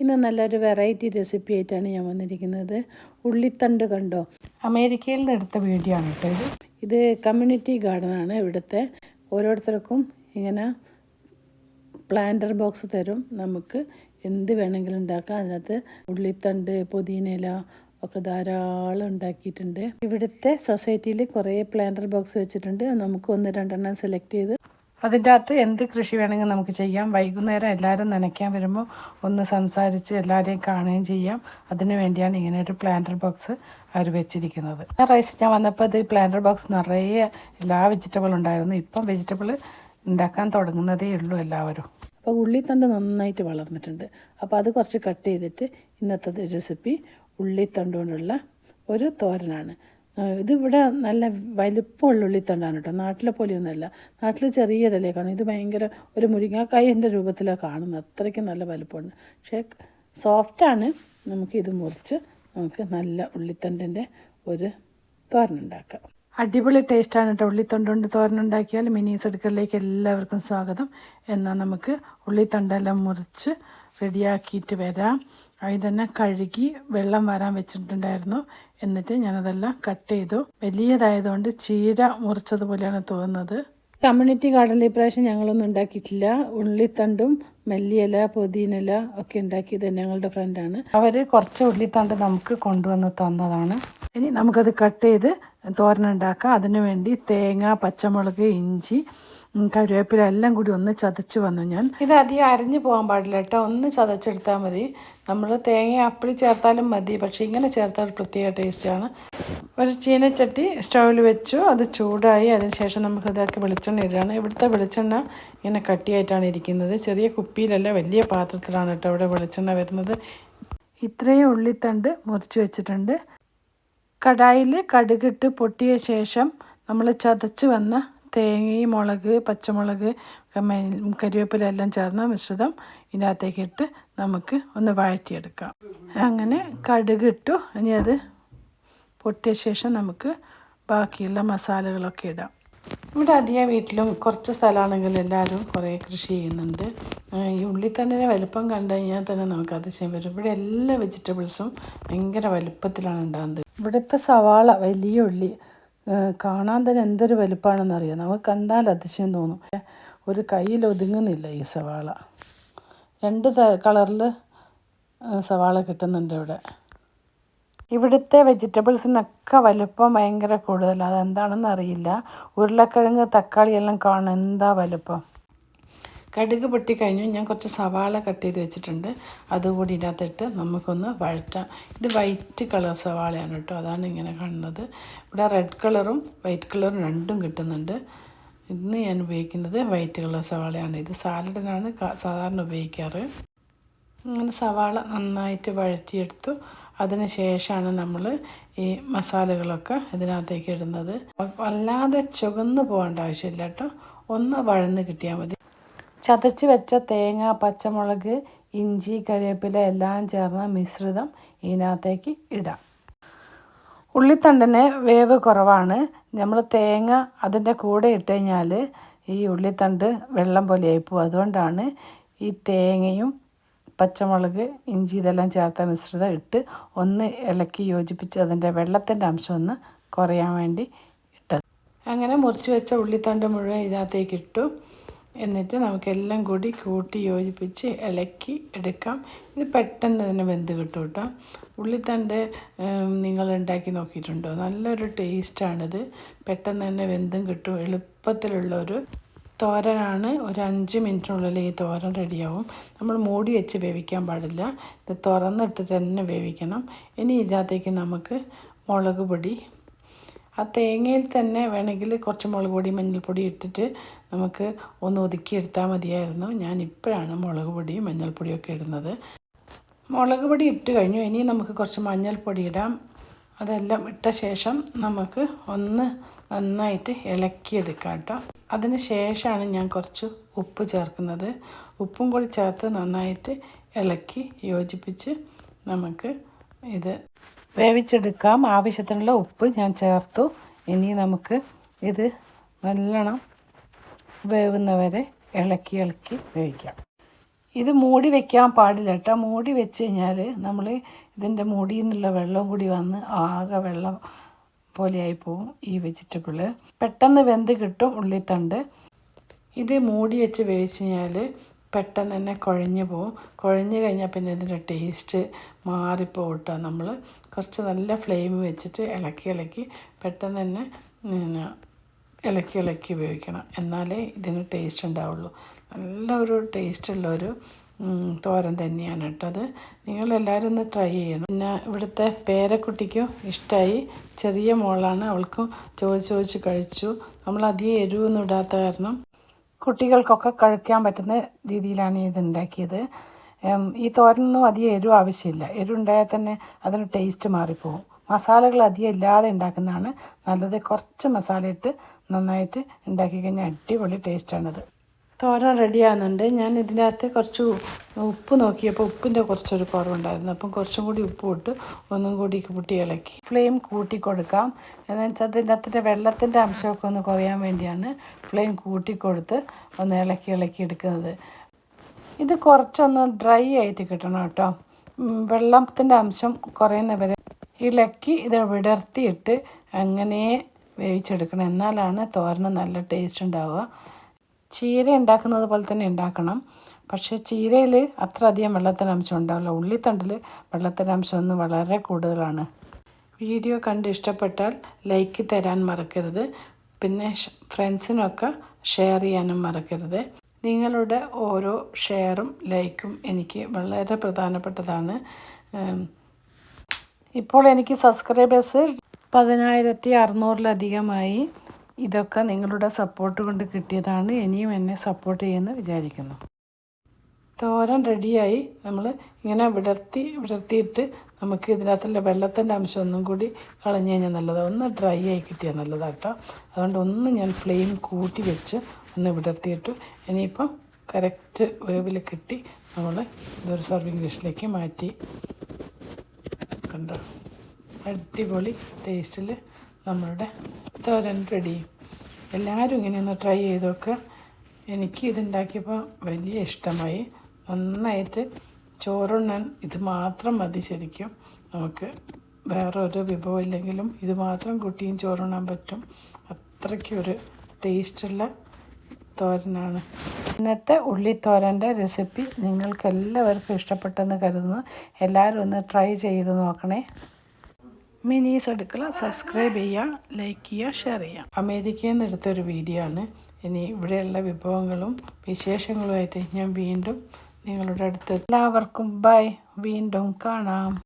ഇന്ന് നല്ലൊരു variety recipe ആയിട്ടാണ് ഞാൻ വന്നിരിക്കുന്നത്. ഉള്ളിത്തണ്ട് കണ്ടോ? അമേരിക്കയിൽ നിന്ന് എടുത്ത വീഡിയോ ആണ് കേട്ടോ ഇത്. ഇത് കമ്മ്യൂണിറ്റി ഗാർഡനാണ് ഇവിടുത്തെ ഓരോരുത്തർക്കും ഇങ്ങനെ പ്ലാന്റർ ബോക്സ് തരും. നമുക്ക് എന്ത് വേണമെങ്കിലും ഉണ്ടാക്കാം. അതിനകത്ത് ഉള്ളിത്തണ്ട് പുതിനയില ഒക്കെ ധാരാളം ഉണ്ടാക്കിയിട്ടുണ്ട്. ഇവിടുത്തെ സൊസൈറ്റിയിൽ കുറേ പ്ലാന്റർ ബോക്സ് വെച്ചിട്ടുണ്ട്. നമുക്ക് ഒന്ന് രണ്ടെണ്ണം സെലക്ട് ചെയ്ത് അതിന്റെ അകത്ത് എന്ത് കൃഷി വേണമെങ്കിലും നമുക്ക് ചെയ്യാം. വൈകുന്നേരം എല്ലാവരും നനയ്ക്കാൻ വരുമ്പോൾ ഒന്ന് സംസാരിച്ച് എല്ലാവരെയും കാണുകയും ചെയ്യാം. അതിനു വേണ്ടിയാണ് ഇങ്ങനെ ഒരു പ്ലാന്റർ ബോക്സ് അവർ വെച്ചിരിക്കുന്നത്. റൈസ് ഞാൻ വന്നപ്പോൾ ഇത് പ്ലാന്റർ ബോക്സ് നിറയെ എല്ലാ വെജിറ്റബിൾ ഉണ്ടായിരുന്നു. ഇപ്പം വെജിറ്റബിൾ ഉണ്ടാക്കാൻ തുടങ്ങുന്നതേ ഉള്ളൂ എല്ലാവരും. അപ്പോൾ ഉള്ളിത്തണ്ട് നന്നായിട്ട് വളർന്നിട്ടുണ്ട്. അപ്പോൾ അത് കുറച്ച് കട്ട് ചെയ്തിട്ട് ഇന്നത്തെ റെസിപ്പി ഉള്ളിത്തണ്ട് കൊണ്ടുള്ള ഒരു തോരനാണ്. ഇതിവിടെ നല്ല വലിപ്പമുള്ള ഉള്ളിത്തണ്ടാണ് കേട്ടോ. നാട്ടിലെ പോലെയൊന്നുമല്ല. നാട്ടിൽ ചെറിയതല്ലേ കാണും ഇത് ഭയങ്കര ഒരു മുരിങ്ങാക്കായന്റെ രൂപത്തിലാണ് കാണുന്നത്. അത്രയ്ക്ക് നല്ല വലിപ്പമുണ്ട്. പക്ഷേ സോഫ്റ്റാണ്. നമുക്കിത് മുറിച്ച് നമുക്ക് നല്ല ഉള്ളിത്തണ്ടിന്റെ ഒരു തോരനുണ്ടാക്കാം. അടിപൊളി ടേസ്റ്റാണ് കേട്ടോ. ഉള്ളിത്തണ്ട് കൊണ്ട് തോരനുണ്ടാക്കിയാൽ മിനി സെടുക്കലിലേക്ക് എല്ലാവർക്കും സ്വാഗതം. എന്നാൽ നമുക്ക് ഉള്ളിത്തണ്ടെല്ലാം മുറിച്ച് റെഡിയാക്കിയിട്ട് വരാം. അതിൽ തന്നെ കഴുകി വെള്ളം വരാൻ വെച്ചിട്ടുണ്ടായിരുന്നു. എന്നിട്ട് ഞാനതെല്ലാം കട്ട് ചെയ്തു. വലിയതായതുകൊണ്ട് ചീര മുറിച്ചതുപോലെയാണ് തോന്നുന്നത്. കമ്മ്യൂണിറ്റി ഗാർഡനിൽ ഇപ്രാവശ്യം ഞങ്ങളൊന്നും ഉണ്ടാക്കിയിട്ടില്ല. ഉള്ളിത്തണ്ടും മല്ലിയില പുതിനയില ഒക്കെ ഉണ്ടാക്കിയത് ഞങ്ങളുടെ ഫ്രണ്ടാണ് അവർ കുറച്ച് ഉള്ളിത്തണ്ട് നമുക്ക് കൊണ്ടുവന്ന് തന്നതാണ്. ഇനി നമുക്കത് കട്ട് ചെയ്ത് തോരനുണ്ടാക്കാം അതിനുവേണ്ടി തേങ്ങ പച്ചമുളക് ഇഞ്ചി ഉം, കറിവേപ്പില എല്ലാം കൂടി ഒന്ന് ചതച്ച് വന്നു ഞാൻ. ഇത് അധികം അരിഞ്ഞു പോകാൻ പാടില്ല കേട്ടോ. ഒന്ന് ചതച്ചെടുത്താൽ മതി. നമ്മൾ തേങ്ങ അപ്പിളി ചേർത്താലും മതി. പക്ഷേ ഇങ്ങനെ ചേർത്താൽ ഒരു പ്രത്യേക ടേസ്റ്റാണ് ഒരു ചീനച്ചട്ടി സ്റ്റൗവിൽ വെച്ചു. അത് ചൂടായി അതിനുശേഷം നമുക്ക് ഇതാക്കി വെളിച്ചെണ്ണ ഇടുകയാണ്. ഇവിടുത്തെ വെളിച്ചെണ്ണ ഇങ്ങനെ കട്ടിയായിട്ടാണ് ഇരിക്കുന്നത്. ചെറിയ കുപ്പിയിലല്ല വലിയ പാത്രത്തിലാണ് കേട്ടോ ഇവിടെ വെളിച്ചെണ്ണ വരുന്നത്. ഇത്രയും ഉള്ളിത്തണ്ട് മുറിച്ച് വെച്ചിട്ടുണ്ട്. കടായിൽ കടുകിട്ട് പൊട്ടിയ ശേഷം നമ്മൾ ചതച്ച് വന്ന തേങ്ങയും മുളക് പച്ചമുളക് കരിവേപ്പില എല്ലാം ചേർന്ന മിശ്രിതം ഇതിനകത്തേക്ക് ഇട്ട് നമുക്ക് ഒന്ന് വഴറ്റിയെടുക്കാം. അങ്ങനെ കടുകിട്ടു ഇനി അത് പൊട്ടിയ ശേഷം നമുക്ക് ബാക്കിയുള്ള മസാലകളൊക്കെ ഇടാം. ഇവിടെ അധികം വീട്ടിലും കുറച്ച് സ്ഥലമാണെങ്കിൽ എല്ലാവരും കുറേ കൃഷി ചെയ്യുന്നുണ്ട്. ഈ ഉള്ളി തന്നെ വലുപ്പം കണ്ടു കഴിഞ്ഞാൽ തന്നെ നമുക്ക് അതിശയം വരും. ഇവിടെ എല്ലാ വെജിറ്റബിൾസും ഭയങ്കര വലുപ്പത്തിലാണ് ഉണ്ടാകുന്നത്. ഇവിടുത്തെ സവാള വലിയ ഉള്ളി കാണാൻ തന്നെ എന്തൊരു വലുപ്പമാണെന്നറിയാം നമുക്ക് കണ്ടാൽ അതിശയം തോന്നും. ഒരു കയ്യിൽ ഒതുങ്ങുന്നില്ല ഈ സവാള. രണ്ട് കളറിൽ സവാള കിട്ടുന്നുണ്ട് ഇവിടെ. ഇവിടുത്തെ വെജിറ്റബിൾസിനൊക്കെ വലുപ്പം ഭയങ്കര കൂടുതലാണ് അതെന്താണെന്ന് അറിയില്ല ഉരുളക്കിഴങ്ങ് തക്കാളി എല്ലാം കാണും. എന്താ വലുപ്പം? കടുക് പൊട്ടി കഴിഞ്ഞു. ഞാൻ കുറച്ച് സവാള കട്ട് ചെയ്ത് വെച്ചിട്ടുണ്ട്. അതുകൂടി ഇതിനകത്തിട്ട് നമുക്കൊന്ന് വഴറ്റാം. ഇത് വൈറ്റ് കളർ സവാളയാണ് കേട്ടോ. അതാണ് ഇങ്ങനെ കാണുന്നത്. ഇവിടെ റെഡ് കളറും വൈറ്റ് കളറും രണ്ടും കിട്ടുന്നുണ്ട്. ഇന്ന് ഞാൻ ഉപയോഗിക്കുന്നത് വൈറ്റ് കളർ സവാളയാണ്. ഇത് സാലഡിനാണ് സാധാരണ ഉപയോഗിക്കാറ്. അങ്ങനെ സവാള നന്നായിട്ട് വഴറ്റിയെടുത്തു. അതിന് ശേഷമാണ് നമ്മൾ ഈ മസാലകളൊക്കെ ഇതിനകത്തേക്ക് ഇടുന്നത്. വല്ലാതെ ചുവന്ന് പോകേണ്ട ആവശ്യമില്ല കേട്ടോ. ഒന്ന് വഴന്ന് കിട്ടിയാൽ മതി. ചതച്ച് വെച്ച തേങ്ങ പച്ചമുളക് ഇഞ്ചി കരിവേപ്പില എല്ലാം ചേർന്ന മിശ്രിതം ഇതിനകത്തേക്ക് ഇടാം. ഉള്ളിത്തണ്ടിന് വേവ് കുറവാണ്. നമ്മൾ തേങ്ങ അതിന്റെ കൂടെ ഇട്ട് കഴിഞ്ഞാൽ ഈ ഉള്ളിത്തണ്ട് വെള്ളം പോലെ ആയിപ്പോവും. അതുകൊണ്ടാണ് ഈ തേങ്ങയും പച്ചമുളക് ഇഞ്ചി ഇതെല്ലാം ചേർത്ത മിശ്രിതം ഇട്ട് ഒന്ന് ഇളക്കി യോജിപ്പിച്ച് അതിന്റെ വെള്ളത്തിന്റെ അംശം ഒന്ന് കുറയാൻ വേണ്ടി ഇട്ടത്. അങ്ങനെ മുറിച്ച് വെച്ച ഉള്ളിത്തണ്ട് മുഴുവൻ ഇതിനകത്തേക്ക് ഇട്ടു. എന്നിട്ട് നമുക്കെല്ലാം കൂടി കൂട്ടി യോജിപ്പിച്ച് ഇളക്കി എടുക്കാം. ഇത് പെട്ടെന്ന് തന്നെ വെന്ത് കിട്ടും കേട്ടോ. ഉള്ളിത്തണ്ട് നിങ്ങൾ ഉണ്ടാക്കി നോക്കിയിട്ടുണ്ടോ? നല്ലൊരു ടേസ്റ്റാണിത്. പെട്ടെന്ന് തന്നെ വെന്തും കിട്ടും. എളുപ്പത്തിലുള്ള ഒരു തോരനാണ്. ഒരു അഞ്ച് മിനിറ്റിനുള്ളിൽ ഈ തോരൻ റെഡിയാവും. നമ്മൾ മൂടി വെച്ച് വേവിക്കാൻ പാടില്ല. ഇത് തുറന്നിട്ട് തന്നെ വേവിക്കണം. ഇനി ഇതിനകത്തേക്ക് നമുക്ക് മുളക് പൊടി ആ തേങ്ങയിൽ തന്നെ വേണമെങ്കിൽ കുറച്ച് മുളക് പൊടി മഞ്ഞൾപ്പൊടി ഇട്ടിട്ട് നമുക്ക് ഒന്ന് ഒതുക്കിയെടുത്താൽ മതിയായിരുന്നു. ഞാൻ ഇപ്പോഴാണ് മുളക് പൊടിയും മഞ്ഞൾപ്പൊടിയൊക്കെ ഇടുന്നത്. മുളക് പൊടി ഇട്ട് കഴിഞ്ഞു. ഇനി നമുക്ക് കുറച്ച് മഞ്ഞൾപ്പൊടി ഇടാം. അതെല്ലാം ഇട്ട ശേഷം നമുക്ക് ഒന്ന് നന്നായിട്ട് ഇളക്കിയെടുക്കാം കേട്ടോ. അതിന് ശേഷമാണ് ഞാൻ കുറച്ച് ഉപ്പ് ചേർക്കുന്നത്. ഉപ്പും കൂടി ചേർത്ത് നന്നായിട്ട് ഇളക്കി യോജിപ്പിച്ച് നമുക്ക് ഇത് വേവിച്ചെടുക്കാം. ആവശ്യത്തിനുള്ള ഉപ്പ് ഞാൻ ചേർത്തു. ഇനി നമുക്ക് ഇത് നല്ലോണം വേവുന്നവരെ ഇളക്കി ഇളക്കി വേവിക്കാം. ഇത് മൂടി വെക്കാൻ പാടില്ല കേട്ടോ. മൂടി വെച്ച് കഴിഞ്ഞാൽ നമ്മൾ ഇതിന്റെ മൂടിയിൽ നിന്നുള്ള വെള്ളം കൂടി വന്ന് ആകെ വെള്ളം പോലെയായി പോവും ഈ വെജിറ്റബിൾ പെട്ടെന്ന് വെന്ത് കിട്ടും ഉള്ളിത്തണ്ട്. ഇത് മൂടി വെച്ച് വേവിച്ച് കഴിഞ്ഞാൽ പെട്ടെന്ന് തന്നെ കുഴഞ്ഞു പോവും. കുഴഞ്ഞു കഴിഞ്ഞാൽ പിന്നെ ഇതിന്റെ ടേസ്റ്റ് മാറിപ്പോവും കേട്ടോ. നമ്മൾ കുറച്ച് നല്ല ഫ്ലെയിം വെച്ചിട്ട് ഇളക്കി ഇളക്കി പെട്ടെന്ന് തന്നെ പിന്നെ ഇളക്കി ഇളക്കി ഉപയോഗിക്കണം. എന്നാലേ ഇതിന് ടേസ്റ്റ് ഉണ്ടാവുള്ളൂ. നല്ല ഒരു ടേസ്റ്റുള്ള ഒരു തോരൻ തന്നെയാണ് കേട്ടോ അത്. നിങ്ങളെല്ലാവരും ഒന്ന് ട്രൈ ചെയ്യണം. പിന്നെ ഇവിടുത്തെ പേരക്കുട്ടിക്കും ഇഷ്ടമായി ചെറിയ മോളാണ്. അവൾക്കും ചോദിച്ച് ചോദിച്ച് കഴിച്ചു. നമ്മൾ അധികം എരിവൊന്നും ഇടാത്ത കാരണം കുട്ടികൾക്കൊക്കെ കഴിക്കാൻ പറ്റുന്ന രീതിയിലാണ് ഇത് ഉണ്ടാക്കിയത്. ഈ തോരനൊന്നും അധികം എരിവ് ആവശ്യമില്ല. എരിവുണ്ടായാൽ തന്നെ അതിന് ടേസ്റ്റ് മാറിപ്പോകും മസാലകൾ അധികം ഇല്ലാതെ ഉണ്ടാക്കുന്നതാണ് നല്ലത്. കുറച്ച് മസാല ഇട്ട് നന്നായിട്ട് ഉണ്ടാക്കി കഴിഞ്ഞാൽ അടിപൊളി ടേസ്റ്റാണത് തോരൻ റെഡിയാകുന്നുണ്ട് ഞാൻ ഇതിനകത്ത് കുറച്ച് ഉപ്പ് നോക്കിയപ്പോൾ ഉപ്പിന്റെ കുറച്ചൊരു കുറവുണ്ടായിരുന്നു. അപ്പം കുറച്ചും കൂടി ഉപ്പ് ഇട്ട് ഒന്നും കൂടി കൂട്ടി ഇളക്കി. ഫ്ലെയിം കൂട്ടി കൊടുക്കാം എന്ന് വെച്ചാൽ അതിന്റെ അകത്തിന്റെ വെള്ളത്തിന്റെ അംശമൊക്കെ ഒന്ന് കുറയാൻ വേണ്ടിയാണ് ഫ്ലെയിം കൂട്ടി കൊടുത്ത് ഒന്ന് ഇളക്കി ഇളക്കി എടുക്കുന്നത്. ഇത് കുറച്ചൊന്ന് ഡ്രൈ ആയിട്ട് കിട്ടണം കേട്ടോ. വെള്ളത്തിന്റെ അംശം കുറയുന്നവരെ ഇളക്കി ഇത് വിടർത്തിയിട്ട് അങ്ങനെ വേവിച്ചെടുക്കണം. എന്നാലാണ് തോരന് നല്ല ടേസ്റ്റ് ഉണ്ടാവുക. ചീര ഉണ്ടാക്കുന്നത് പോലെ തന്നെ ഉണ്ടാക്കണം. പക്ഷേ ചീരയിൽ അത്ര അധികം വെള്ളത്തിന്റെ അംശം ഉണ്ടാവില്ല. ഉള്ളിത്തണ്ടിൽ വെള്ളത്തിന്റെ അംശം ഒന്ന് വളരെ കൂടുതലാണ്. വീഡിയോ കണ്ട് ഇഷ്ടപ്പെട്ടാൽ ലൈക്ക് തരാൻ മറക്കരുത്. പിന്നെ ഫ്രണ്ട്സിനൊക്കെ ഷെയർ ചെയ്യാനും മറക്കരുത്. നിങ്ങളുടെ ഓരോ ഷെയറും ലൈക്കും എനിക്ക് വളരെ പ്രധാനപ്പെട്ടതാണ്. ഇപ്പോൾ എനിക്ക് സബ്സ്ക്രൈബേഴ്സ് പതിനായിരത്തി അറുന്നൂറിലധികമായി. ഇതൊക്കെ നിങ്ങളുടെ സപ്പോർട്ട് കൊണ്ട് കിട്ടിയതാണ്. ഇനിയും എന്നെ സപ്പോർട്ട് ചെയ്യുമെന്ന് വിചാരിക്കുന്നു. തോരൻ റെഡിയായി നമ്മൾ ഇങ്ങനെ വിടർത്തി വിടർത്തിയിട്ട് നമുക്ക് ഇതിനകത്തുള്ള വെള്ളത്തിന്റെ അംശം ഒന്നും കൂടി കളഞ്ഞു കഴിഞ്ഞാൽ നല്ലതാണ് ഒന്ന് ഡ്രൈ ആയി കിട്ടിയാൽ നല്ലതാണ് കേട്ടോ അതുകൊണ്ട് ഒന്ന് ഞാൻ ഫ്ലെയിം കൂട്ടി വെച്ച് ഒന്ന് വിടർത്തിയിട്ടു. ഇനിയിപ്പം കറക്റ്റ് വേവിൽ കിട്ടി നമ്മൾ ഇതൊരു സർവിങ് ഡിഷിലേക്ക് മാറ്റി. കണ്ടോ? അടിപൊളി ടേസ്റ്റിൽ നമ്മളുടെ തോരൻ റെഡി എല്ലാവരും ഇങ്ങനെ ഒന്ന് ട്രൈ ചെയ്ത് നോക്കുക എനിക്ക് ഇതുണ്ടാക്കിയപ്പോൾ വലിയ ഇഷ്ടമായി. നന്നായിട്ട് ചോറുണ്ണാൻ ഇത് മാത്രം മതി ശരിക്കും. നമുക്ക് വേറെ ഒരു വിഭവം ഇല്ലെങ്കിലും ഇത് മാത്രം കുട്ടിയും ചോറുണ്ണാൻ പറ്റും. അത്രയ്ക്കൊരു ടേസ്റ്റുള്ള തോരനാണ്. ഇന്നത്തെ ഉള്ളിത്തോരന്റെ റെസിപ്പി നിങ്ങൾക്ക് എല്ലാവർക്കും ഇഷ്ടപ്പെട്ടെന്ന് കരുതുന്നു. എല്ലാവരും ഒന്ന് ട്രൈ ചെയ്ത് നോക്കണേ. മിനീസ് അടുക്കള സബ്സ്ക്രൈബ് ചെയ്യുക ലൈക്ക് ചെയ്യുക ഷെയർ ചെയ്യുക. അമേരിക്കയിൽ നിന്ന് എടുത്തൊരു വീഡിയോ ആണ്. ഇനി ഇവിടെയുള്ള വിഭവങ്ങളും വിശേഷങ്ങളുമായിട്ട് ഞാൻ വീണ്ടും നിങ്ങളുടെ അടുത്ത് എല്ലാവർക്കും ബൈ വീണ്ടും കാണാം.